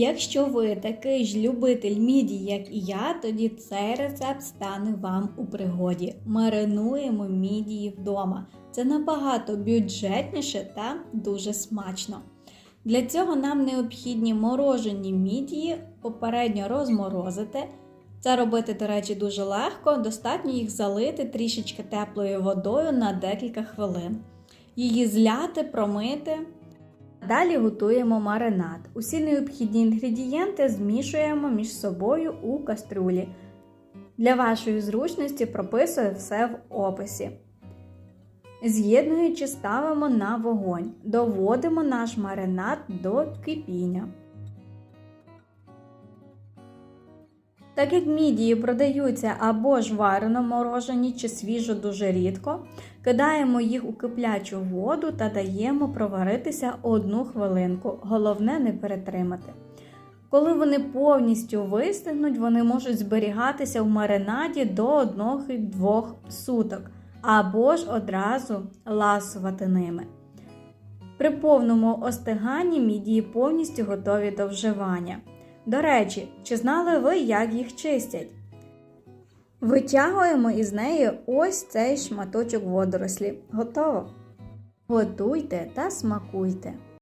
Якщо ви такий ж любитель міді, як і я, тоді цей рецепт стане вам у пригоді. Маринуємо мідії вдома. Це набагато бюджетніше та дуже смачно. Для цього нам необхідні морожені мідії, попередньо розморозити. Це робити, до речі, дуже легко. Достатньо їх залити трішечки теплою водою на декілька хвилин. Її зляти, промити. Далі готуємо маринад. Усі необхідні інгредієнти змішуємо між собою у кастрюлі. Для вашої зручності прописую все в описі. З'єднуючи, ставимо на вогонь. Доводимо наш маринад до кипіння. Так як мідії продаються або ж варено морожені чи свіжо дуже рідко, кидаємо їх у киплячу воду та даємо проваритися одну хвилинку. Головне не перетримати. Коли вони повністю вистигнуть, вони можуть зберігатися в маринаді до 1-2 суток, або ж одразу ласувати ними. При повному остиганні мідії повністю готові до вживання. До речі, чи знали ви, як їх чистять? Витягуємо із неї ось цей шматочок водорослі. Готово! Готуйте та смакуйте!